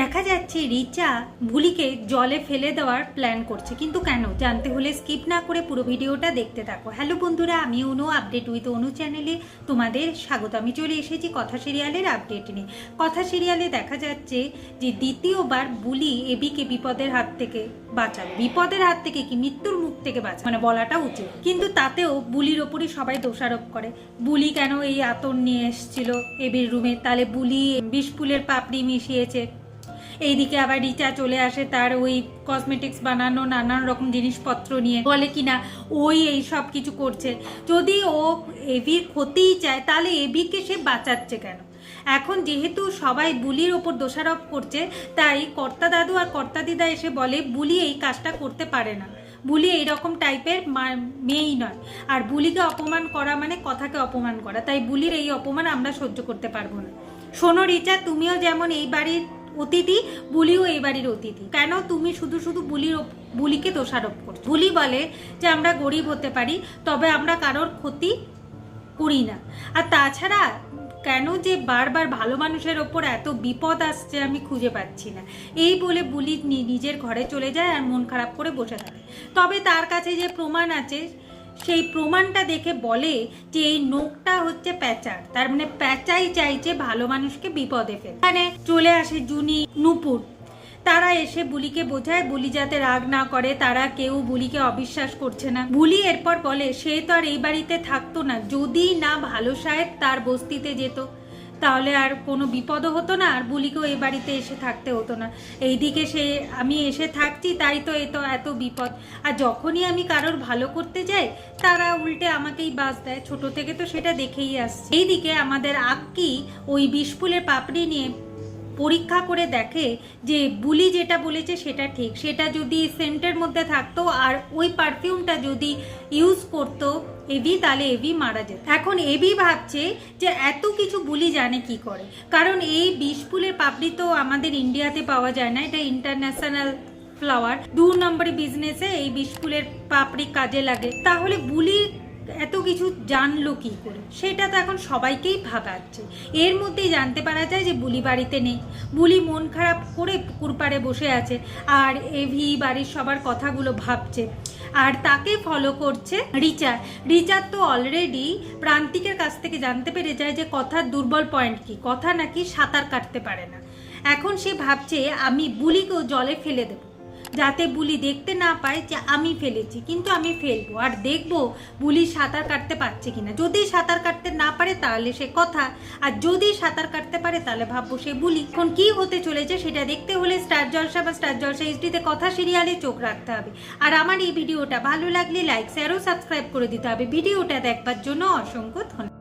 দেখা যাচ্ছে রিচা ভুলিকে জলে ফেলে দেওয়ার প্ল্যান করছে। কিন্তু কেন? জানতে হলে স্কিপ না করে পুরো ভিডিওটা দেখতে থাকো। হ্যালো বন্ধুরা, আমি অনু আপডেট উইথ অনু চ্যানেলে তোমাদের স্বাগত। আমি চলে এসেছি কথা সিরিয়ালের আপডেট নিয়ে। কথা সিরিয়ালে দেখা যাচ্ছে যে দ্বিতীয়বার বুলি এবিকে বিপদের হাত থেকে বাঁচাবে বিপদের হাত থেকে কি? মৃত্যুর মুখ থেকে বাঁচা মানে বলাটা উচিত। কিন্তু তাতেও বুলির ওপরই সবাই দোষারোপ করে। বুলি কেন এই আতর নিয়ে এসেছিল এবির রুমে তাহলে বুলি বিষফুলের পাপড়ি মিশিয়েছে। এইদিকে আবার রিচা চলে আসে তার ওই কসমেটিক্স বানানো, নানান রকম জিনিসপত্র নিয়ে। বলে কিনা, ওই এই সব কিছু করছে। যদি ও এভির ক্ষতিই চায়, তাহলে এভিকে সে বাঁচাচ্ছে কেন? এখন যেহেতু সবাই বুলির ওপর দোষারোপ করছে, তাই কর্তা দাদু আর কর্তা দিদা এসে বলে, বুলি এই কাজটা করতে পারে না। বুলি এইরকম টাইপের মেয়েই নয়। আর বুলিকে অপমান করা মানে কথাকে অপমান করা। তাই বুলির এই অপমান আমরা সহ্য করতে পারব না। শোনো রিচা, তুমিও যেমন এই বাড়ির অতিথি, বুলিও এই বাড়ির অতিথি। কেন তুমি শুধু শুধু বুলির বুলিকে দোষারোপ করছ? বুলি বলে যে আমরা গরিব হতে পারি, তবে আমরা কারোর ক্ষতি করি না। আর তাছাড়া কেন যে বারবার ভালো মানুষের ওপর এত বিপদ আসছে আমি খুঁজে পাচ্ছি না। এই বলে বুলি নিজের ঘরে চলে যায় আর মন খারাপ করে বসে থাকে। তবে তার কাছে যে প্রমাণ আছে সেই প্রমাণটা দেখে বলে যে এই নোকটা হচ্ছে প্যাচার। তার মানে প্যাচাই চাইছে ভালো মানুষকে বিপদে ফেলে এখানে চলে আসে জুনি নুপুর। তারা এসে বুলিকে বোঝায়, বুলি যাতে রাগ না করে, তারা কেউ বুলিকে অবিশ্বাস করছে না। বুলি এরপর বলে, সে তো আর এই বাড়িতে থাকতো না। যদি না ভালো সাহেব তার বস্তিতে যেত। তাহলে আর কোনো বিপদও হতো না, আর বুলিকেও এই বাড়িতে এসে থাকতে হতো না। এইদিকে সে, আমি এসে থাকছি, তাই তো এ তো এত বিপদ। আর যখনই আমি কারোর ভালো করতে যাই, তারা উল্টে আমাকেই বাস দেয়। ছোট থেকে তো সেটা দেখেই আসছে। এইদিকে আমাদের আক্কি ওই বিষফুলের পাপড়ি নিয়ে পরীক্ষা করে দেখে যে বুলি যেটা বলেছে সেটা ঠিক। সেটা যদি সেন্টের মধ্যে থাকতো আর ওই পারফিউমটা যদি ইউজ করতো এভি তাহলে এভি মারা যেত। এখন এবি ভাবছে যে এত কিছু বুলি জানে কি করে? কারণ এই বিষ ফুলের পাপড়ি তো আমাদের ইন্ডিয়াতে পাওয়া যায় না, এটা ইন্টারন্যাশনাল ফ্লাওয়ার দু নম্বরে বিজনেসে এই বিষ ফুলের পাপড়ি কাজে লাগে। তাহলে বুলি এত কিছু জানলো কি করে? সেটা তো এখন সবাইকেই ভাবাচ্ছে। এর মধ্যেই জানতে পারা যায় যে বুলি বাড়িতে নেই। বুলি মন খারাপ করে পুকুর পাড়ে বসে আছে আর এভি বাড়ির সবার কথাগুলো ভাবছে। আর তাকে ফলো করছে রিচা রিচার তো অলরেডি প্রান্তিকের কাছ থেকে জানতে পেরে যায় যে কথার দুর্বল পয়েন্ট কি। কথা নাকি সাঁতার কাটতে পারে না। এখন সে ভাবছে, আমি বুলিকেও জলে ফেলে দেবো। যাতে বুলি দেখতে না পায় যে আমি ফেলেছি, কিন্তু আমি ফেলব। আর দেখব বুলি সাঁতার কাটতে পারছে কিনা। যদি সাঁতার কাটতে না পারে তাহলে সে কথা, আর যদি সাঁতার কাটতে পারে তাহলে ভাববো সে বুলি। এখন কি হতে চলেছে সেটা দেখতে হলে স্টার জলসা বা স্টার জলসা এইচডিতে কথা সিরিয়ালে চোখ রাখতে হবে। আর আমার এই ভিডিওটা ভালো লাগলে লাইক শেয়ার ও সাবস্ক্রাইব করে দিতে হবে। ভিডিওটা দেখবার জন্য অসংখ্য ধন্যবাদ।